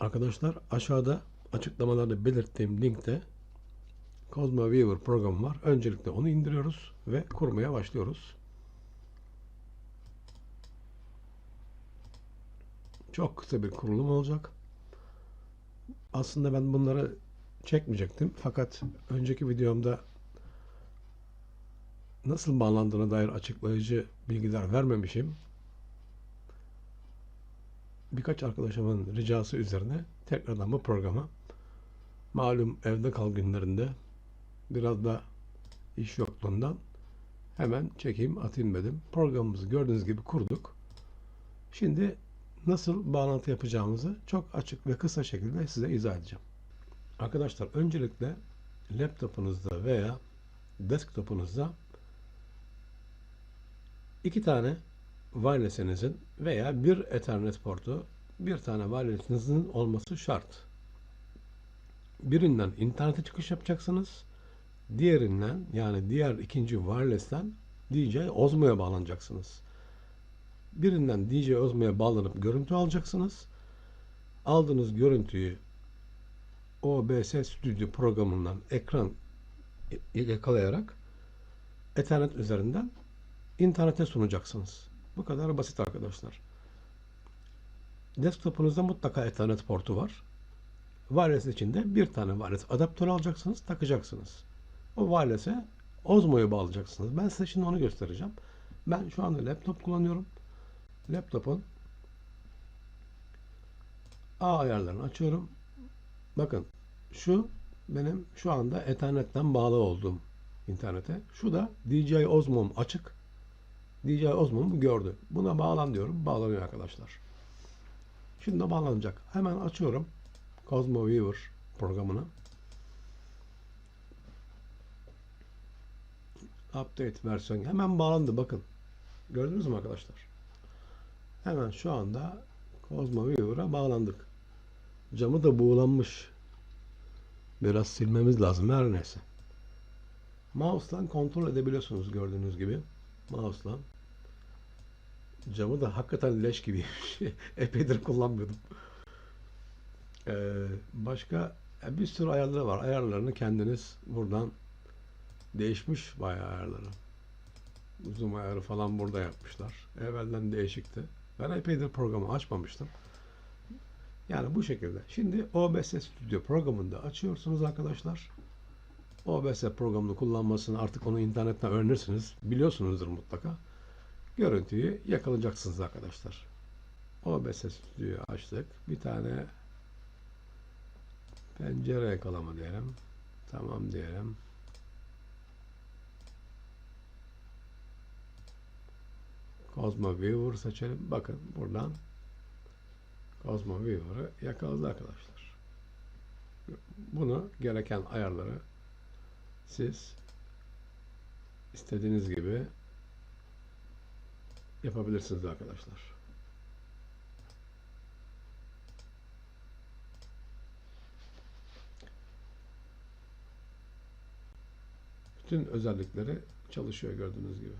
Arkadaşlar aşağıda açıklamalarda belirttiğim linkte Cosmo Viewer programı var. Öncelikle onu indiriyoruz ve kurmaya başlıyoruz. Çok kısa bir kurulum olacak. Aslında ben bunları çekmeyecektim. Fakat önceki videomda nasıl bağlandığına dair açıklayıcı bilgiler vermemişim. Birkaç arkadaşımın ricası üzerine tekrardan bu programa malum evde kal günlerinde biraz da iş yokluğundan hemen çekeyim atayım dedim. Programımızı gördüğünüz gibi kurduk. Şimdi nasıl bağlantı yapacağımızı çok açık ve kısa şekilde size izah edeceğim. Arkadaşlar öncelikle laptopunuzda veya desktopunuzda iki tane wireless'inizin veya bir Ethernet portu, bir tane wireless'inizin olması şart. Birinden internete çıkış yapacaksınız. Diğerinden yani diğer ikinci wireless'ten DJ Osmo'ya bağlanacaksınız. Birinden DJ Osmo'ya bağlanıp görüntü alacaksınız. Aldığınız görüntüyü OBS Studio programından ekran yakalayarak Ethernet üzerinden internete sunacaksınız. Bu kadar basit arkadaşlar. Desktopunuzda mutlaka Ethernet portu var. Wireless içinde bir tane wireless adaptör alacaksınız, takacaksınız. O wireless'e Osmo'yu bağlayacaksınız. Ben size şimdi onu göstereceğim. Ben şu anda laptop kullanıyorum. Laptopun A ayarlarını açıyorum. Bakın şu benim şu anda Ethernet'ten bağlı olduğum internete. Şu da DJI Osmo'm açık. DJI Osmo'mu gördü. Buna bağlan diyorum. Bağlanıyor arkadaşlar. Şimdi bağlanacak. Hemen açıyorum. Cosmo Viewer programını. Update versiyon. Hemen bağlandı bakın. Gördünüz mü arkadaşlar? Hemen şu anda Cosmo Viewer'a bağlandık. Camı da buğulanmış. Biraz silmemiz lazım her neyse. Mouse'dan kontrol edebiliyorsunuz gördüğünüz gibi. Mouse'la. Camı da hakikaten leş gibi. Epeydir kullanmıyordum. Ee, başka bir sürü ayarları var. Ayarlarını kendiniz buradan değişmiş bayağı ayarları. Zoom ayarı falan burada yapmışlar. Evvelden değişikti. Ben epeydir programı açmamıştım. Yani bu şekilde. Şimdi OBS Studio programında açıyorsunuz arkadaşlar. OBS programını kullanmasını artık onu internetten öğrenirsiniz. Biliyorsunuzdur mutlaka. Görüntüyü yakalayacaksınız arkadaşlar. OBS Studio'yu açtık. Bir tane pencere yakalama diyelim. Tamam diyelim. Cosmo Viewer seçelim. Bakın buradan Cosmo Viewer'ı yakaladı arkadaşlar. Bunu gereken ayarları siz istediğiniz gibi yapabilirsiniz arkadaşlar. Bütün özellikleri çalışıyor gördüğünüz gibi.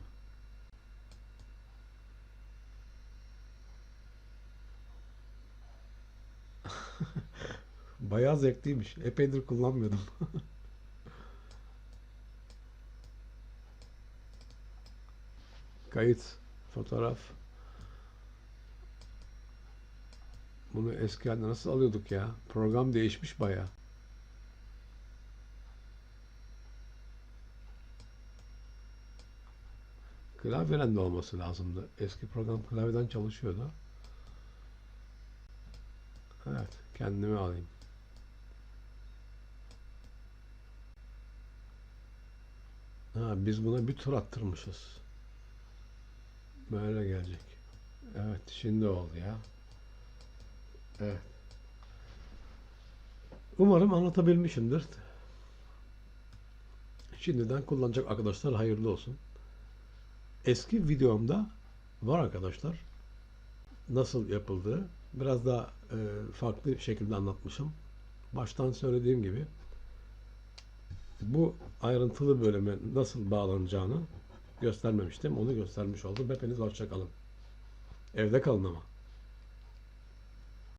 Bayağı zevkliymiş. Epeydir kullanmıyordum. Kayıt, fotoğraf. Bunu eski halde nasıl alıyorduk ya? Program değişmiş bayağı. Klavyeden de olması lazımdı. Eski program klavyeden çalışıyordu. Evet, kendimi alayım. Ha, biz buna bir tur attırmışız. Böyle gelecek. Evet, şimdi oldu ya. Evet. Umarım anlatabilmişimdir. Şimdiden kullanacak arkadaşlar hayırlı olsun. Eski videomda var arkadaşlar. Nasıl yapıldığı biraz daha e, farklı şekilde anlatmışım. Baştan söylediğim gibi bu ayrıntılı bölüme nasıl bağlanacağını göstermemiştim. Onu göstermiş oldum. Hepiniz hoşça kalın. Evde kalın ama.